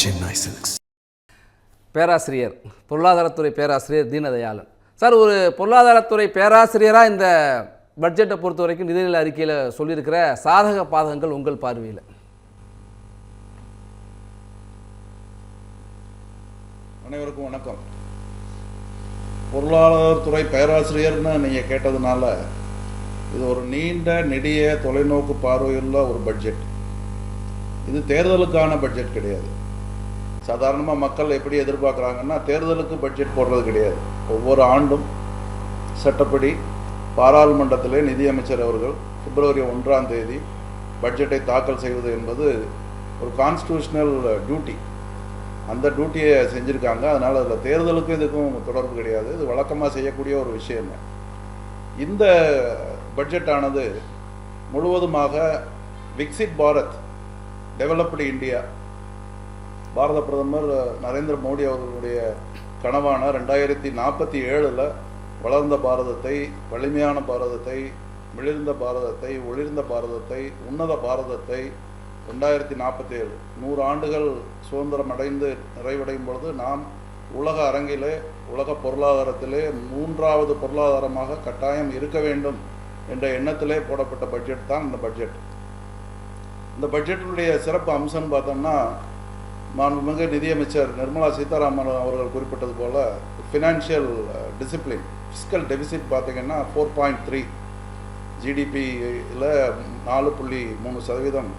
Chennai Silks. பேராசிரியர் பொருளாதாரத்துறை பேராசிரியர் Deenadayalan. Sir ஒரு பொருளாதாரத்துறை பேராசிரியராக இந்த பட்ஜெட்டை பொறுத்த வரைக்கும் நிதிநிலை அறிக்கையில் சொல்லியிருக்கிற சாதக பாதகங்கள் உங்கள் பார்வையில்? அனைவருக்கும் வணக்கம். பொருளாதாரத்துறை பேராசிரியர்னு நீங்கள் கேட்டதுனால இது ஒரு நீண்ட நெடிய தொலைநோக்கு பார்வையுள்ள ஒரு பட்ஜெட் இது தேர்தலுக்கான பட்ஜெட் கிடையாது. சாதாரணமாக மக்கள் எப்படி எதிர்பார்க்குறாங்கன்னா தேர்தலுக்கு பட்ஜெட் போடுறது கிடையாது. ஒவ்வொரு ஆண்டும் சட்டப்படி பாராளுமன்றத்திலே நிதியமைச்சர் அவர்கள் பிப்ரவரி ஒன்றாம் தேதி பட்ஜெட்டை தாக்கல் செய்வது என்பது ஒரு கான்ஸ்டியூஷனல் டியூட்டி அந்த டியூட்டியை செஞ்சுருக்காங்க. அதனால் அதில் தேர்தலுக்கும் இதுக்கும் தொடர்பு கிடையாது. இது வழக்கமாக செய்யக்கூடிய ஒரு விஷயம். இந்த பட்ஜெட்டானது முழுவதுமாக விக்சிட் பாரத் டெவலப்டு இந்தியா பாரத பிரதமர் நரேந்திர மோடி அவர்களுடைய கனவான ரெண்டாயிரத்தி நாற்பத்தி ஏழில் வளர்ந்த பாரதத்தை வலிமையான பாரதத்தை மிளிர்ந்த பாரதத்தை ஒளிர்ந்த பாரதத்தை உன்னத பாரதத்தை ரெண்டாயிரத்தி நாற்பத்தி ஏழு நூறு ஆண்டுகள் சுதந்திரம் அடைந்து நிறைவடையும் பொழுது நாம் உலக அரங்கிலே உலக பொருளாதாரத்திலே மூன்றாவது பொருளாதாரமாக கட்டாயம் இருக்க வேண்டும் என்ற எண்ணத்திலே போடப்பட்ட பட்ஜெட் தான் இந்த பட்ஜெட் இந்த பட்ஜெட்டினுடைய சிறப்பு அம்சம்னு பார்த்தோம்னா மாண்புமிகு நிதியமைச்சர் நிர்மலா சீதாராமன் அவர்கள் குறிப்பிட்டது போல ஃபினான்ஷியல் டிசிப்ளின் ஃபிஸ்கல் டெபிசிட் பார்த்தீங்கன்னா ஃபோர் பாயிண்ட் த்ரீ ஜிடிபியில் நாலு புள்ளி மூணு சதவீதம்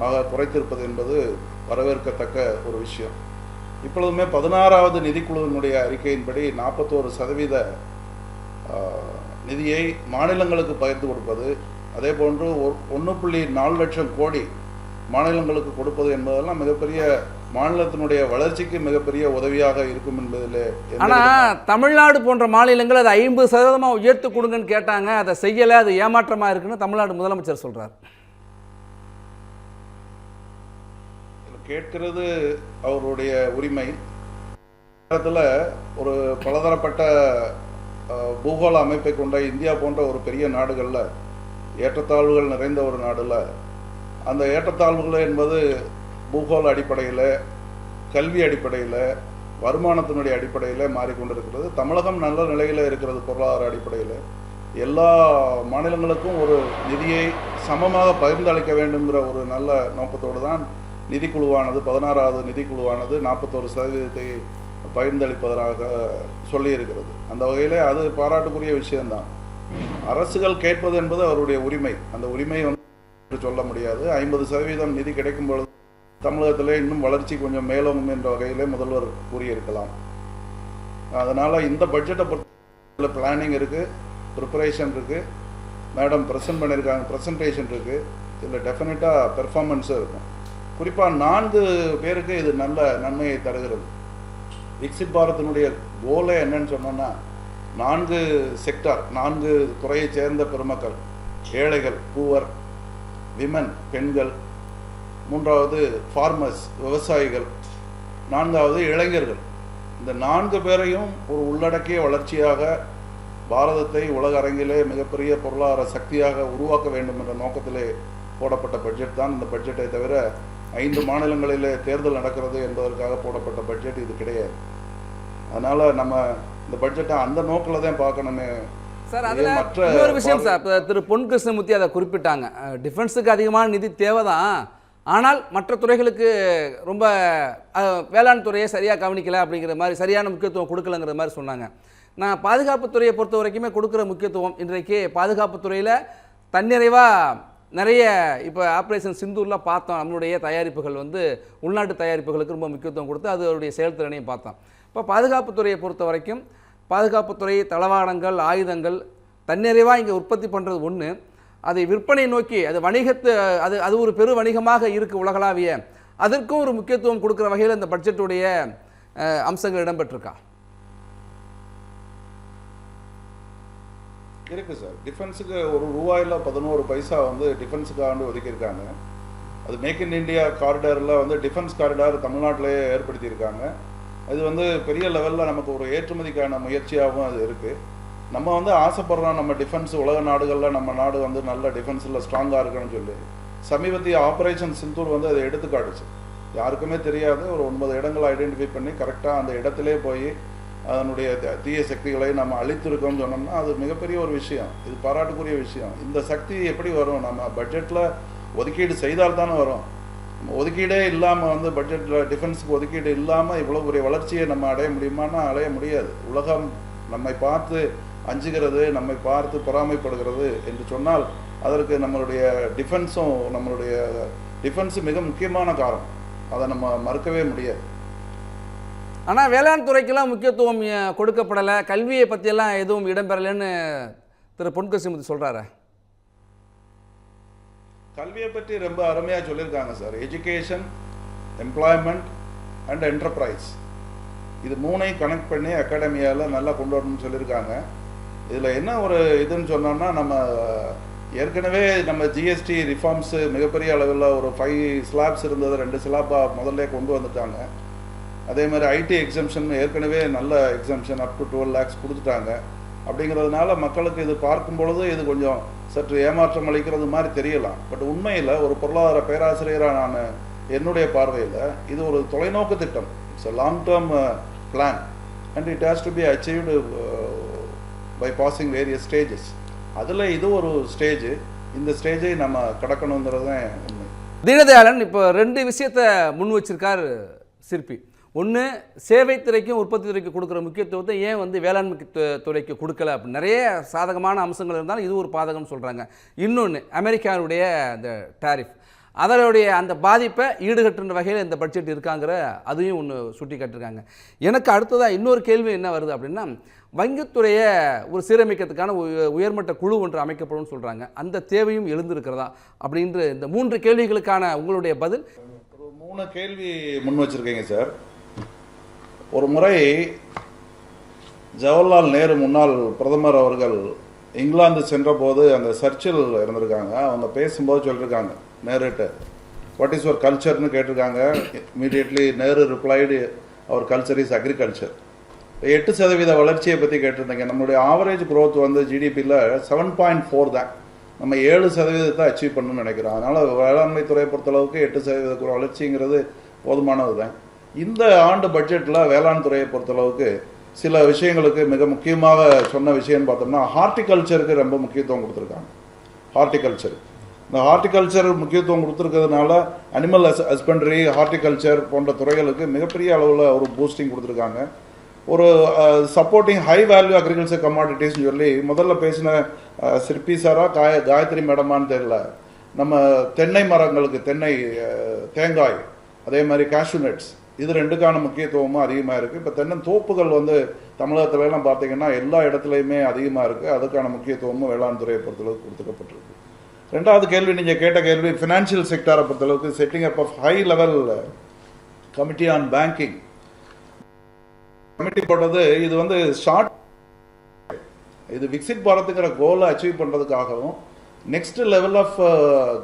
ஆக குறைத்திருப்பது என்பது வரவேற்கத்தக்க ஒரு விஷயம். இப்பொழுதுமே பதினாறாவது நிதிக்குழுவினுடைய அறிக்கையின்படி நாற்பத்தோரு சதவீத uh, நிதியை மாநிலங்களுக்கு பகிர்ந்து கொடுப்பது அதே போன்று ஒன்று புள்ளி நாலு லட்சம் கோடி மாநிலங்களுக்கு கொடுப்பது என்பதெல்லாம் மிகப்பெரிய மாநிலத்தினுடைய வளர்ச்சிக்கு மிகப்பெரிய உதவியாக இருக்கும் என்பதில் ஆனால் தமிழ்நாடு போன்ற மாநிலங்கள் அதை ஐம்பது சதவீதமாக உயர்த்து கொடுங்கன்னு கேட்டாங்க. அதை செய்யலை அது ஏமாற்றமாக இருக்குன்னு தமிழ்நாடு முதலமைச்சர் சொல்கிறார் கேட்கிறது அவருடைய உரிமை. நேரத்தில் ஒரு பலதரப்பட்ட பூகோள அமைப்பை கொண்ட இந்தியா போன்ற ஒரு பெரிய நாடுகளில் ஏற்றத்தாழ்வுகள் நிறைந்த ஒரு நாடுல அந்த ஏற்றத்தாழ்வுகள் என்பது பூகோள அடிப்படையில் கல்வி அடிப்படையில் வருமானத்தினுடைய அடிப்படையில் மாறிக்கொண்டிருக்கிறது. தமிழகம் நல்ல நிலையில் இருக்கிறது பொருளாதார அடிப்படையில். எல்லா மாநிலங்களுக்கும் ஒரு நிதியை சமமாக பகிர்ந்து அளிக்க வேண்டுங்கிற ஒரு நல்ல நோக்கத்தோடு தான் நிதிக்குழுவானது பதினாறாவது நிதிக்குழுவானது நாற்பத்தோரு சதவீதத்தை பகிர்ந்தளிப்பதாக சொல்லியிருக்கிறது. அந்த வகையில் அது பாராட்டுக்குரிய விஷயம்தான். அரசுகள் கேட்பது என்பது அவருடைய உரிமை. அந்த உரிமை வந்து சொல்ல முடியாது. ஐம்பது சதவீதம் நிதி கிடைக்கும் பொழுது தமிழகத்தில் இன்னும் வளர்ச்சி கொஞ்சம் மேலோங்கும் என்ற வகையிலே முதல்வர் கூறியிருக்கலாம். அதனால் இந்த பட்ஜெட்டை பொறுத்த பிளானிங் இருக்குது ப்ரிப்பரேஷன் இருக்குது மேடம் ப்ரெசென்ட் பண்ணியிருக்காங்க ப்ரெசன்டேஷன் இருக்குது இதில் டெஃபினட்டாக பெர்ஃபார்மன்ஸும் இருக்கும். குறிப்பாக நான்கு பேருக்கு இது நல்ல நன்மையை தருகிறது. விக்சித் பாரத்தினுடைய கோலே என்னன்னு சொன்னோன்னா நான்கு செக்டார் நான்கு துறையைச் சேர்ந்த பெருமக்கள் ஏழைகள் பூவர் விமன் பெண்கள் மூன்றாவது ஃபார்மர்ஸ் விவசாயிகள். நான்காவது இளைஞர்கள். இந்த நான்கு பேரையும் ஒரு உள்ளடக்கிய வளர்ச்சியாக பாரதத்தை உலக அரங்கிலே மிகப்பெரிய பொருளாதார சக்தியாக உருவாக்க வேண்டும் என்ற நோக்கத்திலே போடப்பட்ட பட்ஜெட் தான். இந்த பட்ஜெட்டை தவிர ஐந்து மாநிலங்களிலே தேர்தல் நடக்கிறது என்பதற்காக போடப்பட்ட பட்ஜெட் இது கிடையாது. அதனால நம்ம இந்த பட்ஜெட்டை அந்த நோக்கில் தான் பார்க்கணுமே. சார் அதில் மற்ற விஷயம் சார். திரு பொன் கிருஷ்ணமூர்த்தி அதை குறிப்பிட்டாங்க. டிஃபென்ஸுக்கு அதிகமான நிதி தேவை தான் ஆனால் மற்ற துறைகளுக்கு ரொம்ப வேளாண் துறையை சரியாக கவனிக்கல அப்படிங்கிற மாதிரி சரியான முக்கியத்துவம் கொடுக்கலங்கிற மாதிரி சொன்னாங்க. நான் பாதுகாப்புத்துறையை பொறுத்த வரைக்குமே கொடுக்குற முக்கியத்துவம் இன்றைக்கு பாதுகாப்பு துறையில் தன்னிறைவாக நிறைய இப்போ ஆப்ரேஷன் சிந்தூரில் பார்த்தோம். நம்மளுடைய தயாரிப்புகள் வந்து உள்நாட்டு தயாரிப்புகளுக்கு ரொம்ப முக்கியத்துவம் கொடுத்து அதோடைய செயல்திறனையும் பார்த்தோம். இப்போ பாதுகாப்பு துறையை பொறுத்த வரைக்கும் பாதுகாப்புத்துறை தளவாடங்கள் ஆயுதங்கள் தன்னிறைவாக இங்கே உற்பத்தி பண்ணுறது ஒன்று அதை விற்பனை நோக்கி அது வணிகத்து அது அது ஒரு பெரு வணிகமாக இருக்குது உலகளாவிய. அதற்கும் ஒரு முக்கியத்துவம் கொடுக்குற வகையில் இந்த பட்ஜெட்டுடைய அம்சங்கள் இடம்பெற்றிருக்கா? இருக்கு சார். டிஃபென்ஸுக்கு ஒரு ரூபாயில் பதினோரு பைசா வந்து டிஃபென்ஸுக்காக ஒதுக்கியிருக்காங்க. அது மேக் இன் இண்டியா காரிடாரில் வந்து டிஃபென்ஸ் காரிடார் தமிழ்நாட்டிலேயே ஏற்படுத்தியிருக்காங்க. இது வந்து பெரிய லெவலில் நமக்கு ஒரு ஏற்றுமதிக்கான முயற்சியாகவும் அது இருக்குது நம்ம வந்து ஆசைப்படுறோம் நம்ம டிஃபென்ஸ் உலக நாடுகளில் நம்ம நாடு வந்து நல்ல டிஃபென்ஸில் ஸ்ட்ராங்காக இருக்குன்னு சொல்லி. சமீபத்திய ஆப்ரேஷன் சிந்தூர் வந்து அதை எடுத்துக்காட்டுச்சு யாருக்குமே தெரியாது ஒரு ஒன்பது இடங்களை ஐடென்டிஃபை பண்ணி கரெக்டாக அந்த இடத்திலே போய் அதனுடைய தீய சக்திகளை நம்ம அழித்திருக்கோம்னு சொன்னோம்னா அது மிகப்பெரிய ஒரு விஷயம். இது பாராட்டுக்குரிய விஷயம். இந்த சக்தி எப்படி வரும்? நம்ம பட்ஜெட்டில் ஒதுக்கீடு செய்தால் தானே வரும். ஒதுக்கீடே இல்லாமல் வந்து பட்ஜெட்டில் டிஃபென்ஸுக்கு ஒதுக்கீடு இல்லாமல் இவ்வளோ பெரிய வளர்ச்சியை நம்ம அடைய முடியுமான்னா அடைய முடியாது. உலகம் நம்மை பார்த்து அஞ்சுகிறது நம்மை பார்த்து பொறாமைப்படுகிறது என்று சொன்னால் அதற்கு நம்மளுடைய டிஃபென்ஸும் நம்மளுடைய டிஃபென்ஸு மிக முக்கியமான காரணம். அதை நம்ம மறுக்கவே முடியாது. ஆனால் வேளாண் துறைக்கெல்லாம் முக்கியத்துவம் கொடுக்கப்படலை. கல்வியை பற்றியெல்லாம் எதுவும் இடம்பெறலைன்னு திரு. பொன்கசிமுத்து சொல்கிறாரு கல்வியை பற்றி ரொம்ப அருமையாக சொல்லியிருக்காங்க sir. Education employment and enterprise இது மூணையும் கனெக்ட் பண்ணி அகாடமியால் நல்லா கொண்டு வரணும்னு சொல்லியிருக்காங்க. இதில் என்ன ஒரு இதுன்னு சொன்னோம்னா நம்ம ஏற்கனவே நம்ம ஜிஎஸ்டி ரிஃபார்ம்ஸு மிகப்பெரிய அளவில் ஒரு ஃபைவ் ஸ்லாப்ஸ் இருந்தது ரெண்டு ஸ்லாப்பாக முதல்ல கொண்டு வந்துட்டாங்க. அதே மாதிரி ஐடி எக்ஸம்ஷன் ஏற்கனவே நல்ல exemption up to twelve lakhs கொடுத்துட்டாங்க. அப்படிங்கிறதுனால மக்களுக்கு இது பார்க்கும் பொழுது இது கொஞ்சம் சற்று ஏமாற்றம் அளிக்கிறது மாதிரி தெரியலாம். பட் உண்மையில் ஒரு பொருளாதார பேராசிரியராக நான் என்னுடைய பார்வையில் இது ஒரு தொலைநோக்கு திட்டம். It's a long term plan and it has to be achieved by passing various stages அதில் இது ஒரு ஸ்டேஜ் இந்த ஸ்டேஜை நம்ம கடக்கணுங்கிறது தான் உண்மை. தீனதயாளன் இப்போ ரெண்டு விஷயத்தை முன் வச்சிருக்கார் சிற்பி. ஒன்று சேவைத்துறைக்கும் உற்பத்தி துறைக்கும் கொடுக்குற முக்கியத்துவத்தை ஏன் வந்து வேளாண்மை துறைக்கு கொடுக்கல அப்படின்னு நிறைய சாதகமான அம்சங்கள் இருந்தாலும் இது ஒரு பாதகம்னு சொல்கிறாங்க இன்னொன்று அமெரிக்காவுடைய அந்த டாரிஃப் அதனுடைய அந்த பாதிப்பை ஈடுகட்டுன்ற வகையில் இந்த பட்ஜெட் இருக்காங்கிற அதையும் ஒன்று சுட்டி காட்டியிருக்காங்க எனக்கு அடுத்ததாக இன்னொரு கேள்வி என்ன வருது அப்படின்னா வங்கித்துறையை ஒரு சீரமைக்கிறதுக்கான உய- உயர்மட்ட குழு ஒன்று அமைக்கப்படும் சொல்கிறாங்க அந்த தேவையும் எழுந்திருக்கிறதா அப்படின்ற இந்த மூன்று கேள்விகளுக்கான உங்களுடைய பதில்? மூணு கேள்வி முன் வச்சிருக்கீங்க சார். ஒரு முறை ஜவஹர்லால் நேரு முன்னாள் பிரதமர் அவர்கள் இங்கிலாந்து சென்றபோது அந்த சர்ச்சில் இருந்திருக்காங்க. அவங்க பேசும்போது சொல்லியிருக்காங்க நேருட்ட வாட் இஸ் யுவர் கல்ச்சர்னு கேட்டிருக்காங்க. Immediately Nehru replied our culture is agriculture எட்டு சதவீத வளர்ச்சியை பற்றி கேட்டிருந்தீங்க. நம்மளுடைய ஆவரேஜ் க்ரோத் வந்து ஜிடிபியில் செவன் பாயிண்ட் ஃபோர் தான். நம்ம ஏழு சதவீதத்தை அச்சீவ் பண்ணணும்னு நினைக்கிறோம். அதனால் வேளாண்மை துறையை பொறுத்தளவுக்கு எட்டு சதவீத வளர்ச்சிங்கிறது போதுமானது தான். இந்த ஆண்டு பட்ஜெட்டில் வேளாண் துறையை பொறுத்தளவுக்கு சில விஷயங்களுக்கு மிக முக்கியமாக சொன்ன விஷயம்னு பார்த்தோம்னா ஹார்டிகல்ச்சருக்கு ரொம்ப முக்கியத்துவம் கொடுத்துருக்காங்க. ஹார்டிகல்ச்சருக்கு இந்த ஹார்டிகல்ச்சர் முக்கியத்துவம் கொடுத்துருக்கிறதுனால அனிமல் ஹஸ்பண்டரி ஹார்டிகல்ச்சர் போன்ற துறைகளுக்கு மிகப்பெரிய அளவில் ஒரு பூஸ்டிங் கொடுத்துருக்காங்க. ஒரு சப்போர்ட்டிங் ஹை வேல்யூ அக்ரிகல்ச்சர் கமாடிட்டிஸ்னு சொல்லி முதல்ல பேசின சிற்பி சாரா காய காயத்ரி மேடமான்னு தெரியல. நம்ம தென்னை மரங்களுக்கு தென்னை தேங்காய் அதே மாதிரி cashew இது ரெண்டுக்கான முக்கியத்துவமும் அதிகமாக இருக்குது இப்போ தென்னந்தோப்புகள் வந்து தமிழகத்துலலாம் பார்த்தீங்கன்னா எல்லா இடத்துலையுமே அதிகமாக இருக்குது அதுக்கான முக்கியத்துவமும் வேளாண் துறையை பொறுத்தளவுக்கு கொடுத்துக்கப்பட்டிருக்கு ரெண்டாவது கேள்வி நீங்கள் கேட்ட கேள்வி ஃபினான்ஷியல் செக்டாரை பொறுத்தளவுக்கு setting up of high level committee on banking committee போட்டது இது வந்து ஷார்ட் இது விக்சிட் பாரத்துங்கிற கோலை achieve பண்ணுறதுக்காகவும் next level of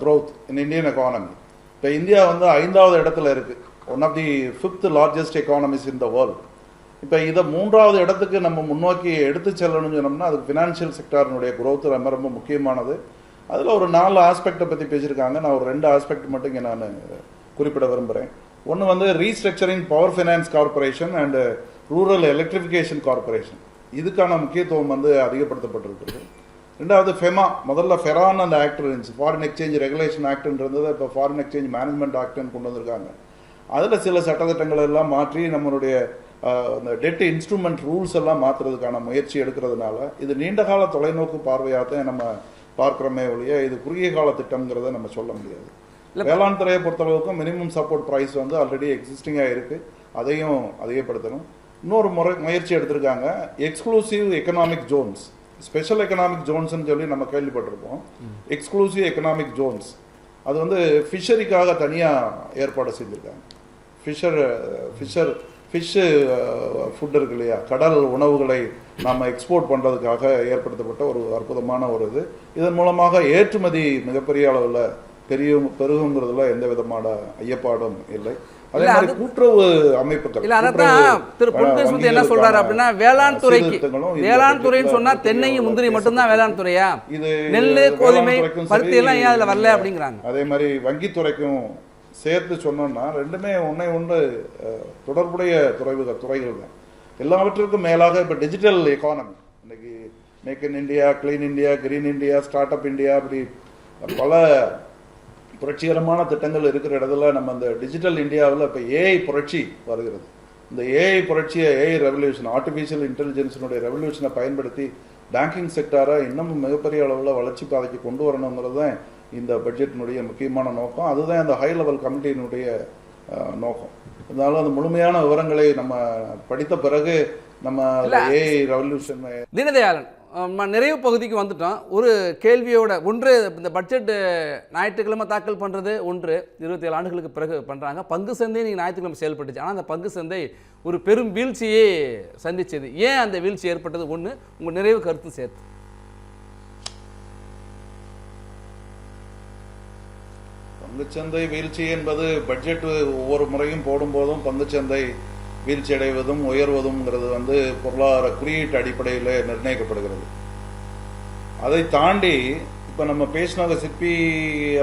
growth in Indian economy இப்போ இந்தியா வந்து ஐந்தாவது இடத்துல இருக்குது one of the fifth largest economies in the world இப்போ இதை மூன்றாவது இடத்துக்கு நம்ம முன்னோக்கி எடுத்து செல்லணும்னு சொன்னோம்னா அதுக்கு ஃபினான்ஷியல் செக்டாரினுடைய க்ரோத் ரொம்ப ரொம்ப முக்கியமானது. அதில் ஒரு நாலு ஆஸ்பெக்டை பற்றி பேசியிருக்காங்க. நான் ஒரு ரெண்டு ஆஸ்பெக்ட் மட்டும் இங்கே நான் குறிப்பிட விரும்புகிறேன் ஒன்று வந்து restructuring power finance corporation and rural electrification corporation இதுக்கான முக்கியத்துவம் வந்து அதிகப்படுத்தப்பட்டிருக்கிறது. ரெண்டாவது ஃபெமா முதல்ல ஃபெரான் அந்த ஆக்ட் இருந்துச்சு. ஃபாரின் எக்ஸ்சேஞ்ச் ரெகுலேஷன் ஆக்ட்ன்றது இப்போ ஃபாரின் எக்ஸ்சேஞ்ச் மேனேஜ்மெண்ட் ஆக்ட்னு கொண்டு வந்திருக்காங்க. அதில் சில சட்டத்திட்டங்கள் எல்லாம் மாற்றி நம்மளுடைய அந்த டெட் இன்ஸ்ட்ருமெண்ட் ரூல்ஸ் எல்லாம் மாற்றுறதுக்கான முயற்சி எடுக்கிறதுனால இது நீண்டகால தொலைநோக்கு பார்வையாக தான் நம்ம பார்க்குறோமே ஒழிய இது குறுகிய கால திட்டம்ங்கிறத நம்ம சொல்ல முடியாது. வேளாண் துறையை பொறுத்தளவுக்கு மினிமம் சப்போர்ட் ப்ரைஸ் வந்து ஆல்ரெடி எக்ஸிஸ்டிங்காக இருக்குது அதையும் அதிகப்படுத்தணும். இன்னொரு முறை முயற்சி எடுத்திருக்காங்க exclusive economic zones special economic ஜோன்ஸ்னு சொல்லி நம்ம கேள்விப்பட்டிருப்போம். எக்ஸ்க்ளூசிவ் எக்கனாமிக் ஜோன்ஸ் அது வந்து ஃபிஷரிக்காக தனியாக ஏற்பாடு செஞ்சுருக்காங்க ஃபிஷர் ஃபிஷர் ஃபிஷ்ஷு ஃபுட் இருக்கு இல்லையா? கடல் உணவுகளை நாம் எக்ஸ்போர்ட் பண்ணுறதுக்காக ஏற்படுத்தப்பட்ட ஒரு அற்புதமான ஒரு இது. இதன் மூலமாக ஏற்றுமதி மிகப்பெரிய அளவில் பெரிய பெருகுங்கிறதுல எந்த விதமான ஐயப்பாடும் இல்லை. அதே மாதிரி கூட்டுறவு அமைப்புகள் இல்ல அதான் திரு அஹ், பொன்கேஸ்வரத்து என்ன சொல்றாரு அப்படின்னா வேளாண் துறைக்கு வேளாண் துறைன்னு சொன்னா மிகப்பெரிய தென்னை அளவுல முந்திரி மட்டும்தான் வேளாண் துறையா? இது நெல் கோதுமை பருத்தி எல்லாம் ஏன் அதுல வரல அப்படிங்கிறாங்க. அதே மாதிரி வங்கித்துறைக்கும் சேர்த்து சொன்னோம்னா ரெண்டுமே ஒன்றை ஒன்று தொடர்புடைய துறைவுக துறைகள் தான். எல்லாவற்றிற்கும் மேலாக இப்போ டிஜிட்டல் எக்கானமி இன்னைக்கு make in India clean India green India start up India அப்படி பல புரட்சிகரமான திட்டங்கள் இருக்கிற இடத்துல நம்ம அந்த டிஜிட்டல் இந்தியாவில் இப்போ ஏஐ புரட்சி வருகிறது. இந்த ஏஐ புரட்சியை ஏஐ ரெவல்யூஷன் ஆர்டிஃபிஷியல் இன்டெலிஜென்ஸினுடைய ரெவல்யூஷனை பயன்படுத்தி பேங்கிங் செக்டாரை இன்னமும் மிகப்பெரிய அளவில் வளர்ச்சி பாதைக்கு கொண்டு வரணுங்கிறது தான் இந்த பட்ஜெட்டினுடைய முக்கியமான நோக்கம். அதுதான் இந்த ஹை லெவல் கமிட்டியினுடைய நோக்கம். இருந்தாலும் அந்த முழுமையான விவரங்களை நம்ம படித்த பிறகு நம்ம ஏஐ ரெவல்யூஷன் தீனதயாளன் நிறைவு பகுதிக்கு வந்துட்டோம். ஒரு கேள்வியோட ஒன்று இந்த பட்ஜெட் ஞாயிற்றுக்கிழமை தாக்கல் பண்ணுறது ஒன்று இருபத்தி ஏழு ஆண்டுகளுக்கு பிறகு பண்ணுறாங்க பங்கு சந்தை நீங்கள் ஞாயிற்றுக்கிழமை செயல்பட்டுச்சு. ஆனால் அந்த பங்கு சந்தை ஒரு பெரும் வீழ்ச்சியே சந்திச்சது. ஏன் அந்த வீழ்ச்சி ஏற்பட்டது? ஒன்று உங்கள் நிறைவு கருத்து சேர்த்து. பங்குச்சந்தை வீழ்ச்சி என்பது பட்ஜெட் ஒவ்வொரு முறையும் போடும்போதும் பங்குச்சந்தை வீழ்ச்சி அடைவதும் உயர்வதும்ங்கிறது வந்து பொருளாதார குறியீட்டு அடிப்படையில் நிர்ணயிக்கப்படுகிறது. அதை தாண்டி இப்ப நம்ம பேசினாங்க சிற்பி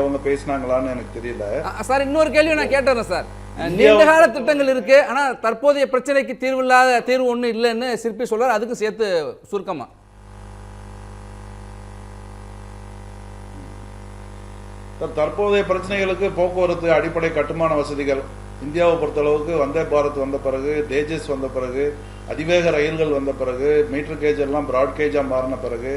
அவங்க பேசினாங்களான்னு எனக்கு தெரியல. சார் இன்னொரு கேள்வி நான் கேட்டுறேன் சார். நீண்ட கால திட்டங்கள் இருக்கு ஆனால் தற்போதைய பிரச்சனைக்கு தீர்வு இல்லாத தீர்வு ஒன்றும் இல்லைன்னு சிற்பி சொல்றார் அதுக்கும் சேர்த்து சுருக்கமா. தற்போதைய பிரச்சனைகளுக்கு போக்குவரத்து அடிப்படை கட்டுமான வசதிகள். இந்தியாவை பொறுத்தளவுக்கு வந்தே பாரத் வந்த பிறகு தேஜஸ் வந்த பிறகு அதிவேக ரயில்கள் வந்த பிறகு மீட்டர் கேஜ் எல்லாம் பிராட்கேஜா மாறின பிறகு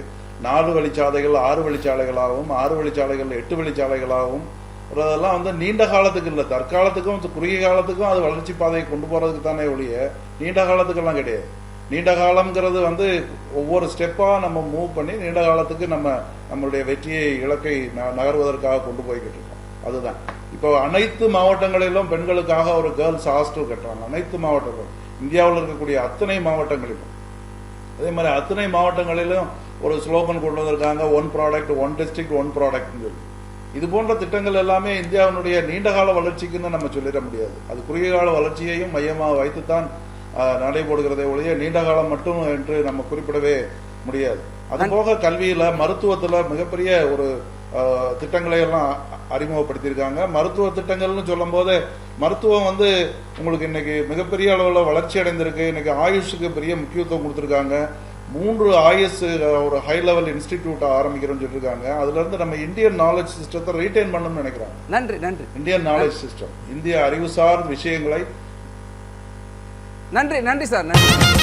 நாலு வழிச்சாலைகள் ஆறு வழிச்சாலைகளாகவும் ஆறு வழிச்சாலைகள் எட்டு வழிச்சாலைகளாகவும் அதெல்லாம் வந்து நீண்ட காலத்துக்கு இல்லை. தற்காலத்துக்கும் குறுகிய காலத்துக்கும் அது வளர்ச்சி பாதையை கொண்டு போறதுக்கு தானே ஒழிய நீண்ட காலத்துக்கெல்லாம் கிடையாது. நீண்ட காலம்ங்கிறது வந்து ஒவ்வொரு ஸ்டெப்பாக நம்ம மூவ் பண்ணி நீண்ட காலத்துக்கு நம்ம நம்மளுடைய வெற்றியை இலக்கை ந- நகர்வதற்காக கொண்டு போய்கிட்டு இருக்கோம். அதுதான். இப்போ அனைத்து மாவட்டங்களிலும் பெண்களுக்காக ஒரு கேர்ள்ஸ் ஹாஸ்டல் கட்டுறாங்க. அனைத்து மாவட்டங்களும். இந்தியாவில் இருக்கக்கூடிய அத்தனை மாவட்டங்களிலும். அதே மாதிரி அத்தனை மாவட்டங்களிலும் ஒரு ஸ்லோகன் கொண்டு வந்திருக்காங்க. One product one district one ப்ராடக்ட்னு சொல்லி. இது போன்ற திட்டங்கள் எல்லாமே இந்தியாவினுடைய நீண்ட கால வளர்ச்சிக்குன்னு நம்ம சொல்லிட முடியாது. அது குறுகிய கால வளர்ச்சியையும் மையமாக வைத்துத்தான் நடைபெறுகிறதே ஒழிய நீண்ட காலம் மட்டும் என்று நம்ம குறிப்பிடவே முடியாது. அது போக கல்வியில மருத்துவத்துல மிகப்பெரிய ஒரு திட்டங்களை எல்லாம் அறிமுகப்படுத்தியிருக்காங்க. மருத்துவ திட்டங்கள்னு சொல்லும் போது மருத்துவம் வந்து உங்களுக்கு இன்னைக்கு மிகப்பெரிய அளவில் வளர்ச்சி அடைந்திருக்கு. இன்னைக்கு ஆயுஷுக்கு பெரிய முக்கியத்துவம் கொடுத்துருக்காங்க. மூன்று ஆயுஷ் ஒரு ஹை லெவல் இன்ஸ்டிடியூட் ஆரம்பிக்கிறோம்னு சொல்லியிருக்காங்க. அதுல இருந்து நம்ம இந்தியன் நாலேஜ் சிஸ்டத்தை ரீட்டைன் பண்ணணும்னு நினைக்கிறாங்க நன்றி நன்றி. இந்தியன் நாலேஜ் சிஸ்டம் இந்திய அறிவுசார் விஷயங்களை நன்றி நன்றி சார் நன்றி.